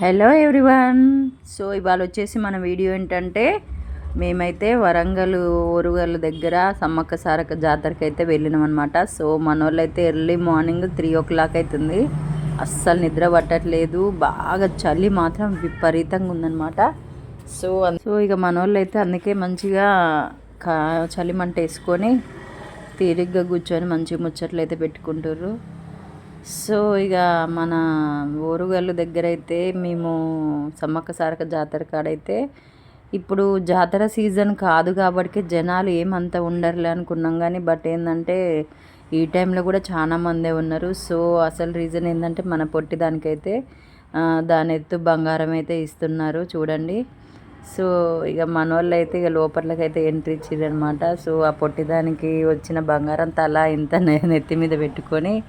Hello everyone so ఇవాళ వచ్చేసి మన వీడియో ఏంటంటే మేమైతే వరంగల్ ఓరుగల్ దగ్గర సమ్మక్క సారక్క జాతరకి అయితే వెళ్ళినాం అనమాట సో మన వాళ్ళైతే early morning three o'clock అవుతుంది అస్సలు నిద్ర పట్టట్లేదు. బాగా చలి మాత్రం విపరీతంగా ఉందన్నమాట. సో సో ఇక మన వాళ్ళైతే అయితే అందుకే మంచిగా కా చలి మంట వేసుకొని తీరిగ్గా కూర్చొని మంచి ముచ్చట్లు అయితే పెట్టుకుంటారు సో ఇక మన ఓరుగల్లు దగ్గర అయితే మేము సమ్మక్క సారక జాతర కాడైతే ఇప్పుడు జాతర సీజన్ కాదు కాబట్టి జనాలు ఏమంత ఉండరులే అనుకున్నాం కానీ బట్ ఏంటంటే ఈ టైంలో కూడా చాలా మందే ఉన్నారు. సో అసలు రీజన్ ఏంటంటే మన పొట్టి దానికైతే దాని ఎత్తు బంగారం అయితే ఇస్తున్నారు. చూడండి. సో ఇక మన అయితే ఇక లోపలకైతే ఎంట్రీ ఇచ్చారనమాట సో ఆ పొట్టిదానికి వచ్చిన బంగారం తల ఇంత నెత్తి మీద పెట్టుకొని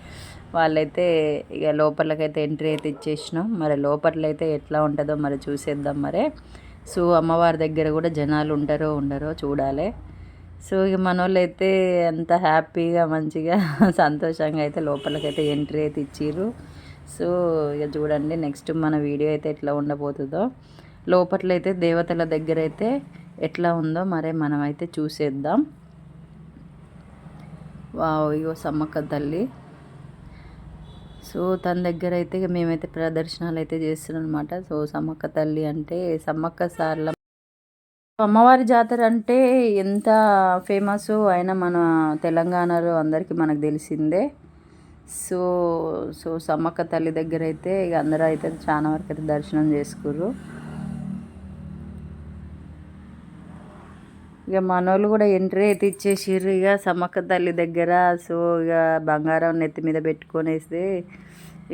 వాళ్ళైతే ఇక లోపలకైతే ఎంట్రీ అయితే ఇచ్చేసినాం. మరి లోపలైతే ఎట్లా ఉంటుందో మరి చూసేద్దాం మరి. సో అమ్మవారి దగ్గర కూడా జనాలు ఉంటారో ఉండరో చూడాలి. సో ఇక మన అయితే అంత హ్యాపీగా మంచిగా సంతోషంగా అయితే లోపలకైతే ఎంట్రీ అయితే ఇచ్చిర్రు. సో ఇక చూడండి నెక్స్ట్ మన వీడియో అయితే ఎట్లా ఉండబోతుందో. లోపట్లయితే దేవతల దగ్గర అయితే ఎట్లా ఉందో మరే మనం అయితే చూసేద్దాం. వావ్ అయ్యో సమ్మక్క తల్లి. సో తన దగ్గర అయితే మేమైతే ప్రదర్శనలు అయితే చేస్తున్నాం అనమాట సో సమ్మక్క తల్లి అంటే సమ్మక్క సార్ల అమ్మవారి జాతర అంటే ఎంత ఫేమస్ అయినా మన తెలంగాణలో అందరికీ మనకు తెలిసిందే. సో సో సమ్మక్క తల్లి దగ్గర అయితే ఇక అందరూ అయితే చాలా వరకు అయితే దర్శనం చేసుకుర్రు. ఇక మనోళ్ళు కూడా ఎంట్రీ అయితే ఇచ్చేసిర్రు. ఇక సమ్మక్క తల్లి దగ్గర సో ఇక బంగారం నెత్తి మీద పెట్టుకునేస్తే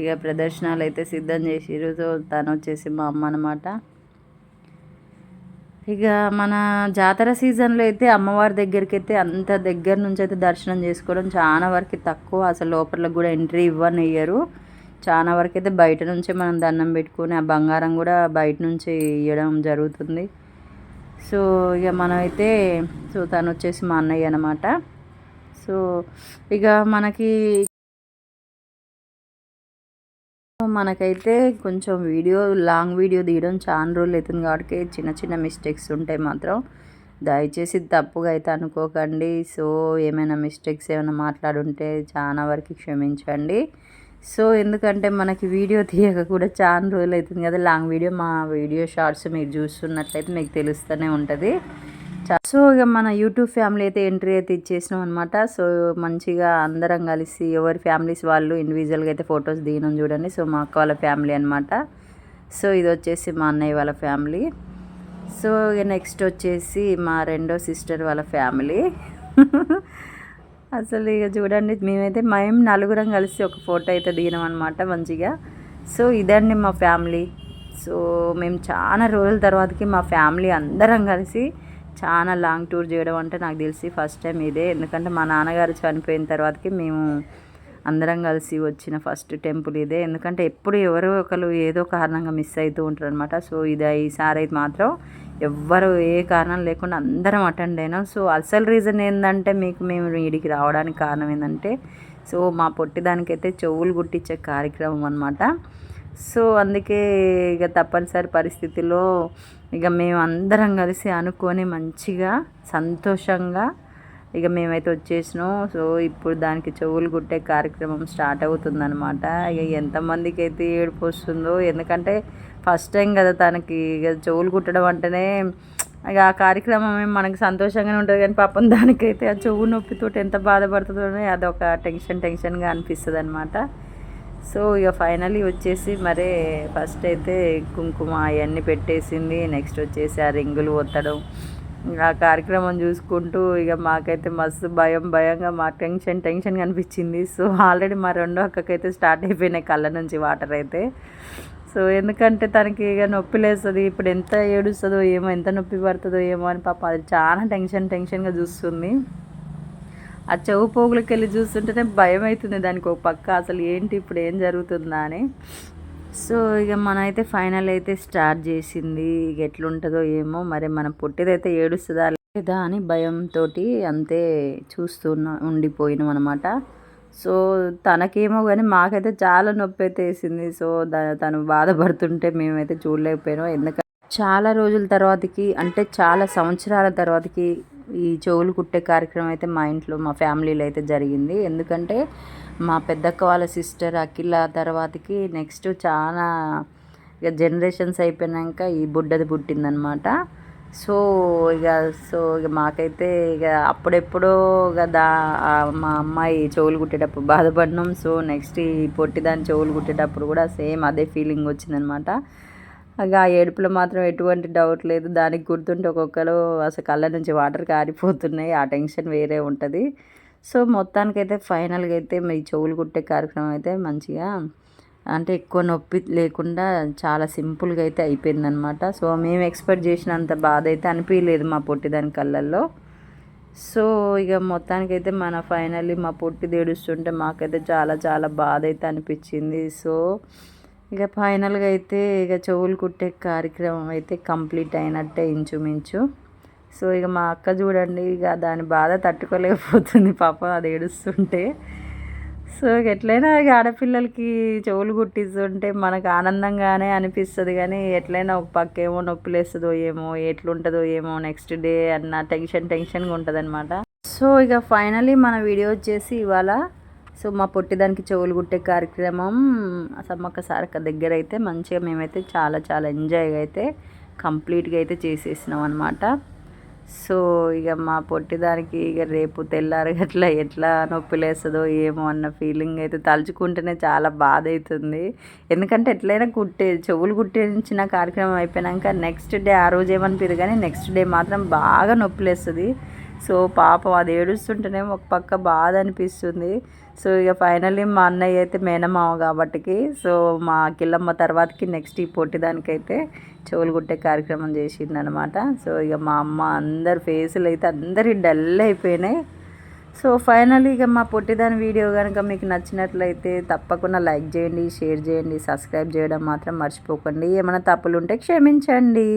ఇక ప్రదర్శనలు అయితే సిద్ధం చేసిర్రు. సో తను వచ్చేసి మా అమ్మ అనమాట ఇక మన జాతర సీజన్లో అయితే అమ్మవారి దగ్గరికి అయితే అంత దగ్గర నుంచి అయితే దర్శనం చేసుకోవడం చాలా వరకు తక్కువ. అసలు లోపల కూడా ఎంట్రీ ఇవ్వనియ్యరు. చాలా వరకు అయితే బయట నుంచే మనం దండం పెట్టుకొని ఆ బంగారం కూడా బయట నుంచి ఇవ్వడం జరుగుతుంది. సో ఇక మనమైతే సో తను వచ్చేసి మా అన్నయ్య అనమాట సో ఇక మనకి మనకైతే కొంచెం వీడియో లాంగ్ వీడియో తీయడం చాలా రోజులు అవుతుంది కాబట్టి చిన్న చిన్న మిస్టేక్స్ ఉంటాయి మాత్రం దయచేసి తప్పుగా అయితే అనుకోకండి. సో ఏమైనా మిస్టేక్స్ ఏమైనా మాట్లాడుంటే చాలా వరకు క్షమించండి. సో ఎందుకంటే మనకి వీడియో తీయక కూడా చాలా రోజులు అవుతుంది కదా లాంగ్ వీడియో మా వీడియో షార్ట్స్ మీరు చూస్తున్నట్లయితే మీకు తెలుస్తూనే ఉంటుంది. సో ఇక మన యూట్యూబ్ ఫ్యామిలీ అయితే ఎంట్రీ అయితే ఇచ్చేసినాం అనమాట సో మంచిగా అందరం కలిసి ఎవరి ఫ్యామిలీస్ వాళ్ళు ఇండివిజువల్గా అయితే ఫొటోస్ దిగినాం చూడండి. సో మా అక్క వాళ్ళ ఫ్యామిలీ అనమాట సో ఇది వచ్చేసి మా అన్నయ్య వాళ్ళ ఫ్యామిలీ. సో ఇక నెక్స్ట్ వచ్చేసి మా రెండో సిస్టర్ వాళ్ళ ఫ్యామిలీ. అసలు ఇక చూడండి మేమైతే మేము నలుగురం కలిసి ఒక ఫోటో అయితే దిగినాం అనమాట మంచిగా. సో ఇదండి మా ఫ్యామిలీ. సో మేము చాలా రోజుల తర్వాతకి మా ఫ్యామిలీ అందరం కలిసి చాలా లాంగ్ టూర్ చేయడం అంటే నాకు తెలిసి ఫస్ట్ టైం ఇదే. ఎందుకంటే మా నాన్నగారు చనిపోయిన తర్వాతకి మేము అందరం కలిసి వచ్చిన ఫస్ట్ టెంపుల్ ఇదే. ఎందుకంటే ఎప్పుడు ఎవరో ఒకరు ఏదో కారణంగా మిస్ అవుతూ ఉంటారు అనమాట సో ఇది ఈసారి అయితే మాత్రం ఎవ్వరు ఏ కారణం లేకుండా అందరం అటెండ్ అయినాం. సో అసలు రీజన్ ఏంటంటే మీకు మేము వీడికి రావడానికి కారణం ఏంటంటే సో మా పొట్టిదానికైతే చెవులు గుట్టించే కార్యక్రమం అనమాట సో అందుకే ఇక తప్పనిసరి పరిస్థితిలో ఇక మేము అందరం కలిసి అనుకొని మంచిగా సంతోషంగా ఇక మేమైతే వచ్చేసినాం. సో ఇప్పుడు దానికి చెవులు కుట్టే కార్యక్రమం స్టార్ట్ అవుతుందనమాట ఇక ఎంతమందికి అయితే ఏడుపు వస్తుందో ఎందుకంటే ఫస్ట్ టైం కదా తనకి ఇక చెవులు కుట్టడం అంటేనే ఇక ఆ కార్యక్రమం మనకి సంతోషంగానే ఉంటుంది. కానీ పాపం దానికైతే ఆ చెవు నొప్పితో ఎంత బాధపడుతుందో అదొక టెన్షన్ టెన్షన్గా అనిపిస్తుంది అనమాట సో ఇక ఫైనలీ వచ్చేసి మరే ఫస్ట్ అయితే కుంకుమ అవన్నీ పెట్టేసింది. నెక్స్ట్ వచ్చేసి ఆ రింగులు ఒత్తడం. ఆ కార్యక్రమం చూసుకుంటూ ఇక మాకైతే మస్తు భయం భయంగా మా టెన్షన్ టెన్షన్ అనిపించింది సో ఆల్రెడీ మా రెండో అక్కకైతే స్టార్ట్ అయిపోయినాయి కళ్ళ నుంచి వాటర్ అయితే. సో ఎందుకంటే తనకి ఇక నొప్పి లేస్తుంది. ఇప్పుడు ఎంత ఏడుస్తుందో ఏమో ఎంత నొప్పి పడుతుందో ఏమో అని పాప అది చాలా టెన్షన్ టెన్షన్గా చూస్తుంది. ఆ చెవు పోగులకి వెళ్ళి చూస్తుంటేనే భయం అవుతుంది దానికి ఒక పక్క. అసలు ఏంటి ఇప్పుడు ఏం జరుగుతుందా అని. సో ఇక మనైతే ఫైనల్ అయితే స్టార్ట్ చేసింది. ఇక ఎట్లుంటుందో ఏమో మరి మన పుట్టిదైతే ఏడుస్తుందా లేదా అని భయంతో అంతే చూస్తున్నా ఉండిపోయినాం అనమాట సో తనకేమో కానీ మాకైతే చాలా నొప్పి అయితే వేసింది. సో తను బాధపడుతుంటే మేమైతే చూడలేకపోయినాం. ఎందుకంటే చాలా రోజుల తర్వాతకి అంటే చాలా సంవత్సరాల తర్వాతకి ఈ చెవులు కుట్టే కార్యక్రమం అయితే మా ఇంట్లో మా ఫ్యామిలీలో అయితే జరిగింది. ఎందుకంటే మా పెద్దక్క వాళ్ళ సిస్టర్ అఖిల తర్వాతకి నెక్స్ట్ చాలా ఇక జనరేషన్స్ అయిపోయినాక ఈ బుడ్డది పుట్టిందనమాట సో ఇక సో ఇక మాకైతే ఇక అప్పుడెప్పుడో ఇక దా మా అమ్మాయి చెవులు కుట్టేటప్పుడు బాధపడినాం సో నెక్స్ట్ ఈ పొట్టిదాని చెవులు కుట్టేటప్పుడు కూడా సేమ్ అదే ఫీలింగ్ వచ్చిందనమాట ఇక ఆ ఏడుపులో మాత్రం ఎటువంటి డౌట్ లేదు. దానికి గుర్తుంటే ఒక్కొక్కరు అసలు కళ్ళ నుంచి వాటర్ కారిపోతున్నాయి. ఆ టెన్షన్ వేరే ఉంటుంది. సో మొత్తానికైతే ఫైనల్గా అయితే మీ చెవులు కుట్టే కార్యక్రమం అయితే మంచిగా అంటే ఎక్కువ నొప్పి లేకుండా చాలా సింపుల్గా అయితే అయిపోయిందనమాట సో మేము ఎక్స్పెక్ట్ చేసినంత బాధ అయితే అనిపించలేదు మా పొట్టిదాని కళ్ళల్లో. సో ఇక మొత్తానికైతే మన ఫైనల్లీ మా పొట్టి ఏడుస్తుంటే మాకైతే చాలా చాలా బాధ అయితే అనిపించింది. సో ఇక ఫైనల్గా అయితే ఇక చెవులు కుట్టే కార్యక్రమం అయితే కంప్లీట్ అయినట్టే ఇంచుమించు. సో ఇక మా అక్క చూడండి ఇక దాని బాధ తట్టుకోలేకపోతుంది పాపం అది ఏడుస్తుంటే. సో ఎట్లయినా ఇక ఆడపిల్లలకి చెవులు కుట్టిస్తుంటే మనకు ఆనందంగానే అనిపిస్తుంది కానీ ఎట్లయినా ఒక పక్క ఏమో నొప్పి లేస్తుందో ఏమో ఎట్లుంటుందో ఏమో నెక్స్ట్ డే అన్న టెన్షన్ టెన్షన్గా ఉంటుంది అనమాట సో ఇక ఫైనలీ మన వీడియో వచ్చేసి ఇవాళ. సో మా పొట్టిదానికి చెవులు కుట్టే కార్యక్రమం సమ్మక్క సారక్క దగ్గర అయితే మంచిగా మేమైతే చాలా చాలా ఎంజాయ్గా అయితే కంప్లీట్గా అయితే చేసేసినాం అనమాట సో ఇక మా పొట్టిదానికి ఇక రేపు తెల్లారి అట్లా ఎట్లా నొప్పి లేస్తుందో ఏమో అన్న ఫీలింగ్ అయితే తలుచుకుంటేనే చాలా బాధ అవుతుంది ఎందుకంటే ఎట్లయినా కుట్టే చెవులు కుట్టించిన కార్యక్రమం అయిపోయినాక నెక్స్ట్ డే ఆ రోజు ఏమనిపించదు కానీ నెక్స్ట్ డే మాత్రం బాగా నొప్పి లేస్తుంది. సో పాపం అది ఏడుస్తుంటేనే ఒక పక్క బాధ అనిపిస్తుంది. సో ఇక ఫైనల్లీ మా అన్నయ్య అయితే మేనమామ కాబట్టికి సో మా కిల్లమ్మ తర్వాతకి నెక్స్ట్ ఈ పొట్టిదానికైతే చెవులు కుట్టే కార్యక్రమం చేసిందనమాట సో ఇక మా అమ్మ అందరి ఫేసులు అయితే అందరి డల్ అయిపోయినాయి. సో ఫైనల్లీ ఇక మా పొట్టిదాని వీడియో కనుక మీకు నచ్చినట్లయితే తప్పకుండా లైక్ చేయండి షేర్ చేయండి సబ్స్క్రైబ్ చేయడం మాత్రం మర్చిపోకండి. ఏమైనా తప్పులు ఉంటే క్షమించండి.